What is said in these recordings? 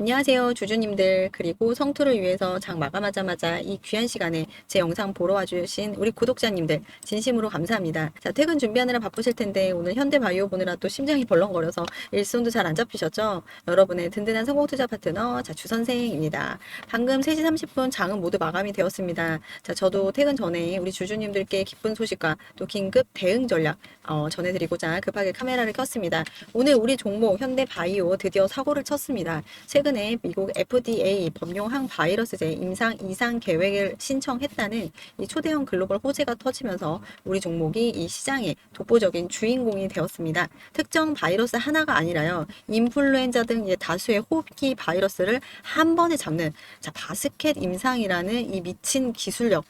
안녕하세요 주주님들 그리고 성투를 위해서 장 마감하자마자 이 귀한 시간에 제 영상 보러 와주신 우리 구독자님들 진심으로 감사합니다. 자 퇴근 준비하느라 바쁘실 텐데 오늘 현대바이오 보느라 또 심장이 벌렁거려서 일손도 잘 안 잡히셨죠? 여러분의 든든한 성공 투자 파트너 자 주선생입니다. 방금 3시 30분 장은 모두 마감이 되었습니다. 자 저도 퇴근 전에 우리 주주님들께 기쁜 소식과 또 긴급 대응 전략 어, 전해드리고자 급하게 카메라를 켰습니다. 오늘 우리 종목 현대바이오 드디어 사고를 쳤습니다. 최근 에 미국 FDA 범용 항바이러스제 임상 이상 계획을 신청했다는 이 초대형 글로벌 호재가 터지면서 우리 종목이 이 시장의 독보적인 주인공이 되었습니다. 특정 바이러스 하나가 아니라요. 인플루엔자 등 다수의 호흡기 바이러스를 한 번에 잡는 자, 바스켓 임상이라는 이 미친 기술력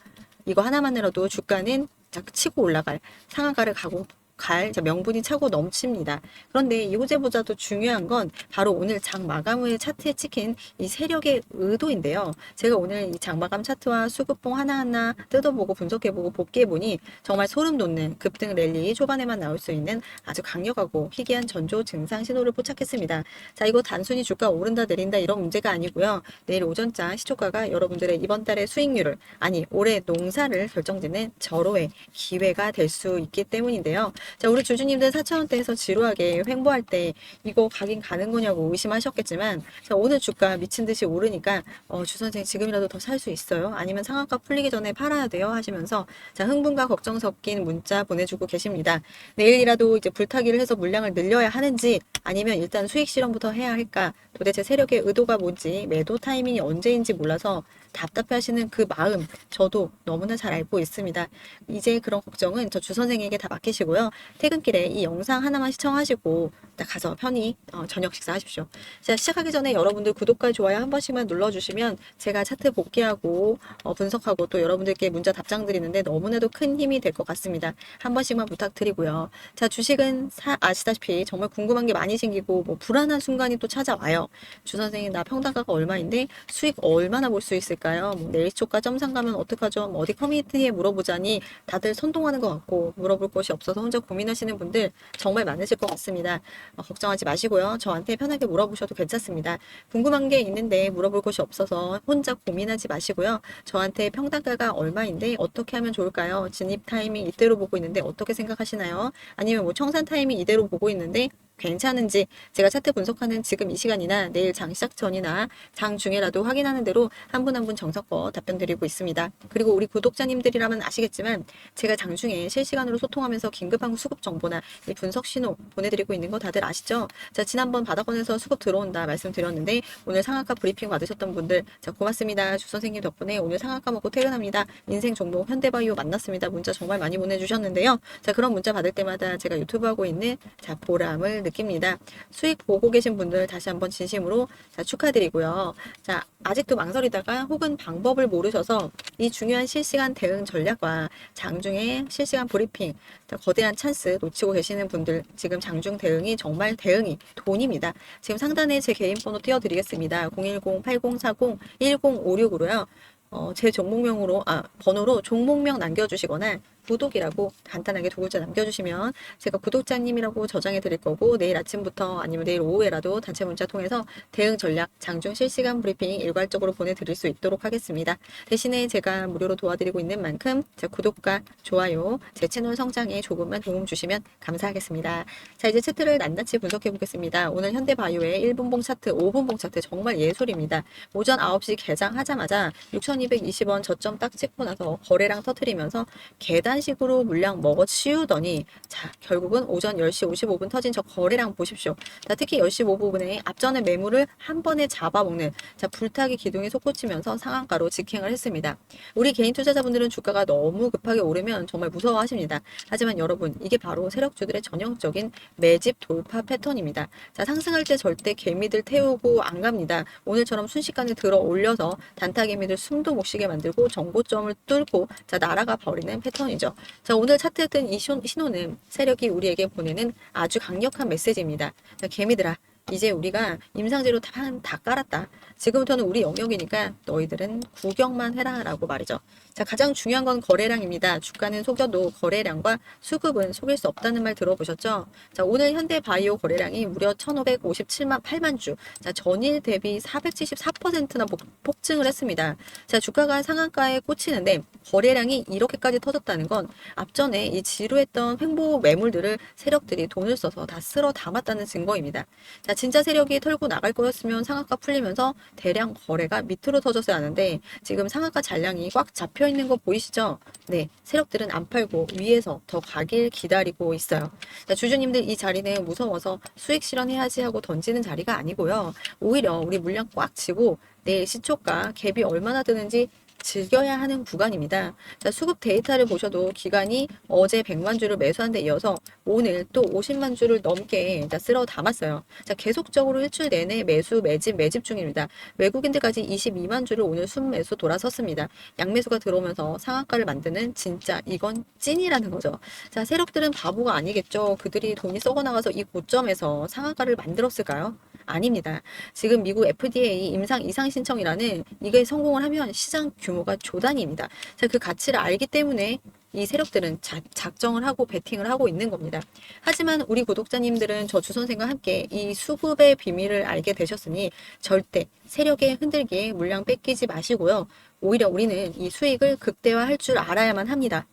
이거 하나만으로도 주가는 자, 치고 올라갈 상한가를 가고 갈 자, 명분이 차고 넘칩니다. 그런데 이 호재보다도 중요한 건 바로 오늘 장 마감 후에 차트에 찍힌 이 세력의 의도인데요. 제가 오늘 이 장 마감 차트와 수급봉 하나하나 뜯어보고 분석해보고 복귀해보니 정말 소름 돋는 급등 랠리 초반에만 나올 수 있는 아주 강력하고 희귀한 전조 증상 신호를 포착했습니다. 자, 이거 단순히 주가 오른다 내린다 이런 문제가 아니고요. 내일 오전장 시초가가 여러분들의 이번 달의 수익률을 아니 올해 농사를 결정짓는 절호의 기회가 될 수 있기 때문인데요. 자, 우리 주주님들 4천원대에서 지루하게 횡보할 때 이거 가긴 가는 거냐고 의심하셨겠지만 자, 오늘 주가 미친 듯이 오르니까 어, 주 선생 지금이라도 더 살 수 있어요? 아니면 상한가 풀리기 전에 팔아야 돼요? 하시면서 자, 흥분과 걱정 섞인 문자 보내주고 계십니다. 내일이라도 이제 불타기를 해서 물량을 늘려야 하는지 아니면 일단 수익 실험부터 해야 할까? 도대체 세력의 의도가 뭔지 매도 타이밍이 언제인지 몰라서 답답해 하시는 그 마음 저도 너무나 잘 알고 있습니다. 이제 그런 걱정은 저 주 선생에게 다 맡기시고요. 퇴근길에 이 영상 하나만 시청하시고 딱 가서 편히 어, 저녁 식사하십시오. 자, 시작하기 전에 여러분들 구독과 좋아요 한 번씩만 눌러주시면 제가 차트 복귀하고 어, 분석하고 또 여러분들께 문자 답장 드리는데 너무나도 큰 힘이 될 것 같습니다. 한 번씩만 부탁드리고요. 자, 주식은 사- 아시다시피 정말 궁금한 게 많이 생기고 뭐 불안한 순간이 또 찾아와요. 주 선생님 나 평단가가 얼마인데 수익 얼마나 볼 수 있을까 요? 뭐 내일 초가 점상 가면 어떡하죠? 뭐 어디 커뮤니티에 물어보자니 다들 선동하는 것 같고 물어볼 곳이 없어서 혼자 고민하시는 분들 정말 많으실 것 같습니다. 어, 걱정하지 마시고요. 저한테 편하게 물어보셔도 괜찮습니다. 궁금한 게 있는데 물어볼 곳이 없어서 혼자 고민하지 마시고요. 저한테 평단가가 얼마인데 어떻게 하면 좋을까요? 진입 타이밍 이대로 보고 있는데 어떻게 생각하시나요? 아니면 뭐 청산 타이밍 이대로 보고 있는데 괜찮은지 제가 차트 분석하는 지금 이 시간이나 내일 장 시작 전이나 장 중에라도 확인하는 대로 한 분 한 분 정석껏 답변 드리고 있습니다. 그리고 우리 구독자님들이라면 아시겠지만 제가 장 중에 실시간으로 소통하면서 긴급한 수급 정보나 이 분석 신호 보내드리고 있는 거 다들 아시죠? 자 지난번 바닥권에서 수급 들어온다 말씀드렸는데 오늘 상한가 브리핑 받으셨던 분들 자 고맙습니다. 주 선생님 덕분에 오늘 상한가 먹고 퇴근합니다. 인생 종목 현대바이오 만났습니다. 문자 정말 많이 보내주셨는데요. 자 그런 문자 받을 때마다 제가 유튜브 하고 있는 자 보람을 느낍니다. 수익 보고 계신 분들 다시 한번 진심으로 자, 축하드리고요. 자, 아직도 망설이다가 혹은 방법을 모르셔서 이 중요한 실시간 대응 전략과 장중에 실시간 브리핑, 자, 거대한 찬스 놓치고 계시는 분들 지금 장중 대응이 정말 대응이 돈입니다. 지금 상단에 제 개인 번호 띄워드리겠습니다. 010-8040-1056으로요. 어, 제 종목명으로, 아, 번호로 종목명 남겨주시거나 구독이라고 간단하게 두 글자 남겨주시면 제가 구독자님이라고 저장해 드릴 거고 내일 아침부터 아니면 내일 오후에라도 단체 문자 통해서 대응 전략 장중 실시간 브리핑 일괄적으로 보내드릴 수 있도록 하겠습니다. 대신에 제가 무료로 도와드리고 있는 만큼 제 구독과 좋아요, 제 채널 성장에 조금만 도움 주시면 감사하겠습니다. 자 이제 차트를 낱낱이 분석해 보겠습니다. 오늘 현대바이오의 1분봉 차트, 5분봉 차트 정말 예술입니다. 오전 9시 개장하자마자 6,220원 저점 딱 찍고 나서 거래량 터트리면서 계단 식으로 물량 먹어 치우더니 자 결국은 오전 10시 55분 터진 저 거래량 보십시오. 자 특히 10시 5분에 앞전에 매물을 한 번에 잡아먹는 자 불타기 기둥이 솟구치면서 상한가로 직행을 했습니다. 우리 개인 투자자분들은 주가가 너무 급하게 오르면 정말 무서워하십니다. 하지만 여러분 이게 바로 세력주들의 전형적인 매집 돌파 패턴입니다. 자 상승할 때 절대 개미들 태우고 안 갑니다. 오늘처럼 순식간에 들어 올려서 단타 개미들 숨도 못 쉬게 만들고 정고점을 뚫고 자 날아가 버리는 패턴이죠. 자 오늘 차트에 뜬이 신호는 세력이 우리에게 보내는 아주 강력한 메시지입니다. 자 개미들아 이제 우리가 임상제로 다, 다 깔았다. 지금부터는 우리 영역이니까 너희들은 구경만 해라 라고 말이죠. 자, 가장 중요한 건 거래량입니다. 주가는 속여도 거래량과 수급은 속일 수 없다는 말 들어보셨죠? 자, 오늘 현대 바이오 거래량이 무려 1,557만 8만 주. 자, 전일 대비 474%나 폭증을 했습니다. 자, 주가가 상한가에 꽂히는데 거래량이 이렇게까지 터졌다는 건 앞전에 이 지루했던 횡보 매물들을 세력들이 돈을 써서 다 쓸어 담았다는 증거입니다. 자, 진짜 세력이 털고 나갈 거였으면 상한가 풀리면서 대량 거래가 밑으로 터졌어야 하는데 지금 상한가 잔량이 꽉 잡혀 있는 거 보이시죠? 네, 세력들은 안 팔고 위에서 더 가길 기다리고 있어요. 자, 주주님들 이 자리는 무서워서 수익 실현해야지 하고 던지는 자리가 아니고요. 오히려 우리 물량 꽉 치고 내일 시초가 갭이 얼마나 드는지 즐겨야 하는 구간입니다. 자, 수급 데이터를 보셔도 기간이 어제 100만 주를 매수한 데 이어서 오늘 또 50만 주를 넘게 자, 쓸어 담았어요. 자, 계속적으로 일주일 내내 매수, 매집, 매집 중입니다. 외국인들까지 22만 주를 오늘 순매수 돌아섰습니다. 양매수가 들어오면서 상한가를 만드는 진짜 이건 찐이라는 거죠. 자, 세력들은 바보가 아니겠죠. 그들이 돈이 썩어나가서 이 고점에서 상한가를 만들었을까요? 아닙니다. 지금 미국 FDA 임상 이상 신청이라는 이게 성공을 하면 시장 규모가 조단위입니다. 자, 그 가치를 알기 때문에 이 세력들은 자, 작정을 하고 베팅을 하고 있는 겁니다. 하지만 우리 구독자님들은 저 주 선생과 함께 이 수급의 비밀을 알게 되셨으니 절대 세력에 흔들기에 물량 뺏기지 마시고요. 오히려 우리는 이 수익을 극대화할 줄 알아야만 합니다.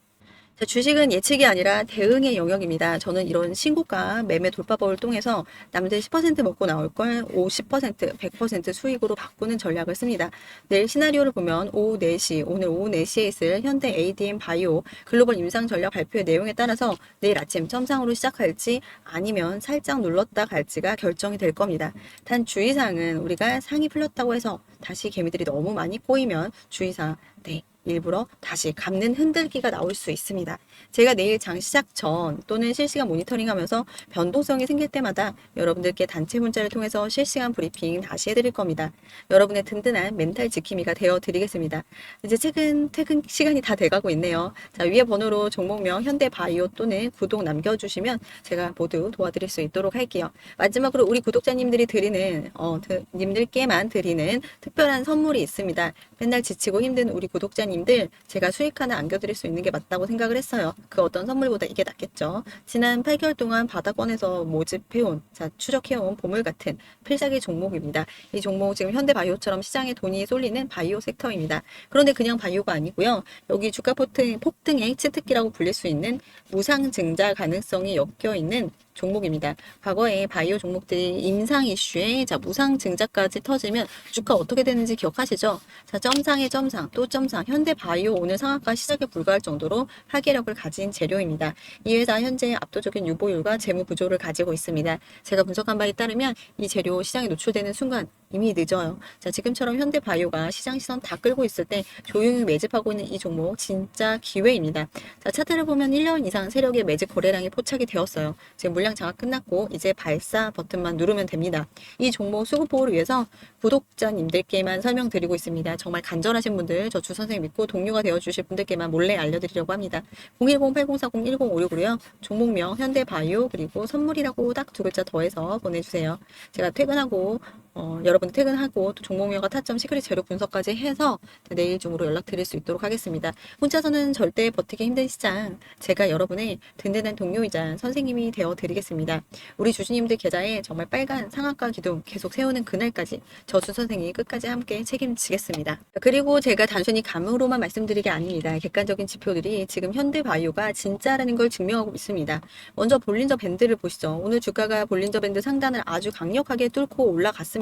자, 주식은 예측이 아니라 대응의 영역입니다. 저는 이런 신고가 매매 돌파법을 통해서 남들 10% 먹고 나올 걸 50%, 100% 수익으로 바꾸는 전략을 씁니다. 내일 시나리오를 보면 오후 4시, 오늘 오후 4시에 있을 현대 ADM 바이오 글로벌 임상 전략 발표의 내용에 따라서 내일 아침 점상으로 시작할지 아니면 살짝 눌렀다 갈지가 결정이 될 겁니다. 단 주의사항은 우리가 상이 풀렸다고 해서 다시 개미들이 너무 많이 꼬이면 주의사항, 네. 일부러 다시 감는 흔들기가 나올 수 있습니다. 제가 내일 장 시작 전 또는 실시간 모니터링 하면서 변동성이 생길 때마다 여러분들께 단체 문자를 통해서 실시간 브리핑 다시 해드릴 겁니다. 여러분의 든든한 멘탈 지킴이가 되어 드리겠습니다. 이제 최근 퇴근 시간이 다 돼가고 있네요. 자, 위에 번호로 종목명 현대바이오 또는 구독 남겨주시면 제가 모두 도와드릴 수 있도록 할게요. 마지막으로 우리 구독자님들이 드리는, 어, 드, 님들께만 드리는 특별한 선물이 있습니다. 맨날 지치고 힘든 우리 구독자님들 제가 수익 하나 안겨드릴 수 있는 게 맞다고 생각을 했어요. 그 어떤 선물보다 이게 낫겠죠. 지난 8개월 동안 바다권에서 모집해온, 자, 추적해온 보물 같은 필살기 종목입니다. 이 종목 지금 현대바이오처럼 시장에 돈이 쏠리는 바이오 섹터입니다. 그런데 그냥 바이오가 아니고요. 여기 주가 폭등, 폭등의 치트키라고 불릴 수 있는 무상증자 가능성이 엮여 있는 종목입니다. 과거에 바이오 종목들이 임상 이슈에 자 무상 증자까지 터지면 주가 어떻게 되는지 기억하시죠? 자 점상의 점상 또 점상 현대 바이오 오늘 상한가 시작에 불과할 정도로 파괴력을 가진 재료입니다. 이 회사 현재 압도적인 유보율과 재무 구조를 가지고 있습니다. 제가 분석한 바에 따르면 이 재료 시장에 노출되는 순간 이미 늦어요. 자 지금처럼 현대 바이오가 시장 시선 다 끌고 있을 때 조용히 매집하고 있는 이 종목 진짜 기회입니다. 자 차트를 보면 1년 이상 세력의 매집 거래량이 포착이 되었어요. 지금 물량 장악 끝났고 이제 발사 버튼만 누르면 됩니다. 이 종목 수급 보호를 위해서 구독자님들께만 설명드리고 있습니다. 정말 간절하신 분들 저 주 선생님 믿고 동료가 되어주실 분들께만 몰래 알려드리려고 합니다. 010-8040-1056으로요. 종목명 현대바이오 그리고 선물이라고 딱 두 글자 더해서 보내주세요. 제가 퇴근하고 어, 여러분 퇴근하고 또 종목명과 타점 시크릿 재료 분석까지 해서 내일 중으로 연락드릴 수 있도록 하겠습니다. 혼자서는 절대 버티기 힘든 시장 제가 여러분의 든든한 동료이자 선생님이 되어 드리겠습니다. 우리 주주님들 계좌에 정말 빨간 상한가 기둥 계속 세우는 그날까지 저주 선생이 끝까지 함께 책임지겠습니다. 그리고 제가 단순히 감으로만 말씀드리게 아닙니다. 객관적인 지표들이 지금 현대바이오가 진짜라는 걸 증명하고 있습니다. 먼저 볼린저 밴드를 보시죠. 오늘 주가가 볼린저 밴드 상단을 아주 강력하게 뚫고 올라갔습니다.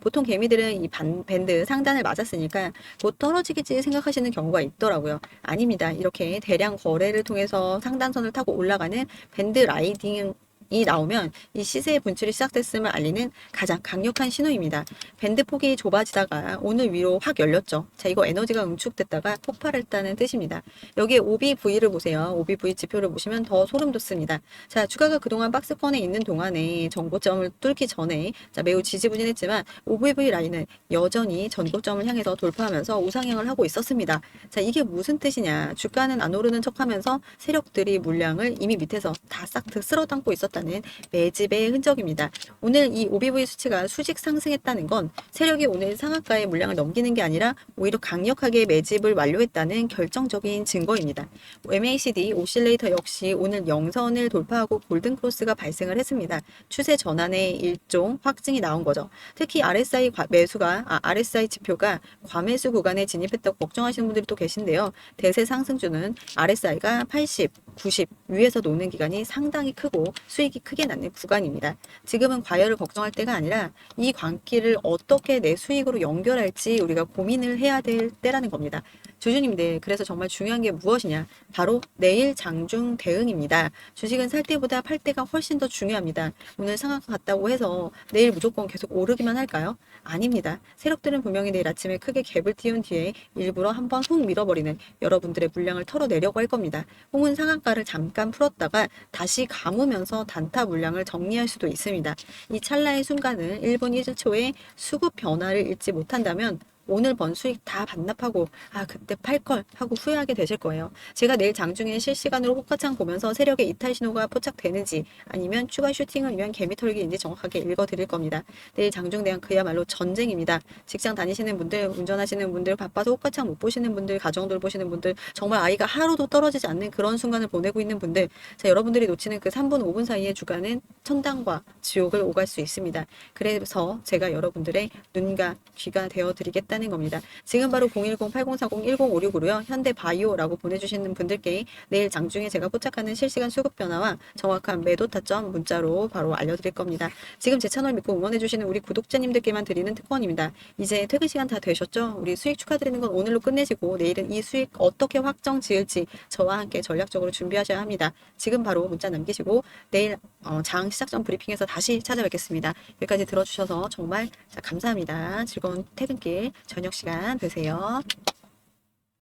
보통 개미들은 이 반, 밴드 상단을 맞았으니까 곧 떨어지겠지 생각하시는 경우가 있더라고요. 아닙니다. 이렇게 대량 거래를 통해서 상단선을 타고 올라가는 밴드 라이딩 이 나오면 이 시세의 분출이 시작됐음을 알리는 가장 강력한 신호입니다. 밴드 폭이 좁아지다가 오늘 위로 확 열렸죠. 자, 이거 에너지가 응축됐다가 폭발했다는 뜻입니다. 여기에 OBV를 보세요. OBV 지표를 보시면 더 소름 돋습니다. 자, 주가가 그동안 박스권에 있는 동안에 전고점을 뚫기 전에 자, 매우 지지부진했지만 OBV 라인은 여전히 전고점을 향해서 돌파하면서 우상향을 하고 있었습니다. 자, 이게 무슨 뜻이냐? 주가는 안 오르는 척하면서 세력들이 물량을 이미 밑에서 다 싹 쓸어 담고 있었 던 풀었다는 매집의 흔적입니다. 오늘 이 OBV 수치가 수직 상승했다는 건 세력이 오늘 상한가의 물량을 넘기는 게 아니라 오히려 강력하게 매집을 완료했다는 결정적인 증거입니다. MACD 오실레이터 역시 오늘 영선을 돌파하고 골든 크로스가 발생을 했습니다. 추세 전환의 일종 확증이 나온 거죠. 특히 RSI 과- 매수가 아, RSI 지표가 과매수 구간에 진입했다고 걱정하시는 분들이 또 계신데요. 대세 상승주는 RSI가 80, 90 위에서 노는 기간이 상당히 크고 수익 이 크게 나는 구간입니다. 지금은 과열을 걱정할 때가 아니라 이 광기를 어떻게 내 수익으로 연결할지 우리가 고민을 해야 될 때라는 겁니다. 주주님들, 그래서 정말 중요한 게 무엇이냐? 바로 내일 장중 대응입니다. 주식은 살 때보다 팔 때가 훨씬 더 중요합니다. 오늘 상한가 갔다고 해서 내일 무조건 계속 오르기만 할까요? 아닙니다. 세력들은 분명히 내일 아침에 크게 갭을 띄운 뒤에 일부러 한번 훅 밀어버리는 여러분들의 물량을 털어내려고 할 겁니다. 혹은 상한가를 잠깐 풀었다가 다시 감으면서 단타 물량을 정리할 수도 있습니다. 이 찰나의 순간을 1분 1초의 수급 변화를 잊지 못한다면 오늘 번 수익 다 반납하고 아 그때 팔 걸 하고 후회하게 되실 거예요. 제가 내일 장중에 실시간으로 호가창 보면서 세력의 이탈 신호가 포착되는지 아니면 추가 슈팅을 위한 개미털기인지 정확하게 읽어드릴 겁니다. 내일 장중 대한 그야말로 전쟁입니다. 직장 다니시는 분들, 운전하시는 분들, 바빠서 호가창 못 보시는 분들, 가정들 보시는 분들, 정말 아이가 하루도 떨어지지 않는 그런 순간을 보내고 있는 분들, 자, 여러분들이 놓치는 그 3분, 5분 사이의 주간은 천당과 지옥을 오갈 수 있습니다. 그래서 제가 여러분들의 눈과 귀가 되어 드리겠다 는 겁니다. 지금 바로 010-8040-1056으로요. 현대바이오라고 보내주시는 분들께 내일 장중에 제가 포착하는 실시간 수급 변화와 정확한 매도 타점 문자로 바로 알려드릴 겁니다. 지금 제 채널 믿고 응원해주시는 우리 구독자님들께만 드리는 특권입니다. 이제 퇴근 시간 다 되셨죠? 우리 수익 축하드리는 건 오늘로 끝내시고 내일은 이 수익 어떻게 확정 지을지 저와 함께 전략적으로 준비하셔야 합니다. 지금 바로 문자 남기시고 내일 어, 장 시작 전 브리핑에서 다시 찾아뵙겠습니다. 여기까지 들어주셔서 정말 감사합니다. 즐거운 퇴근길 저녁 시간 되세요.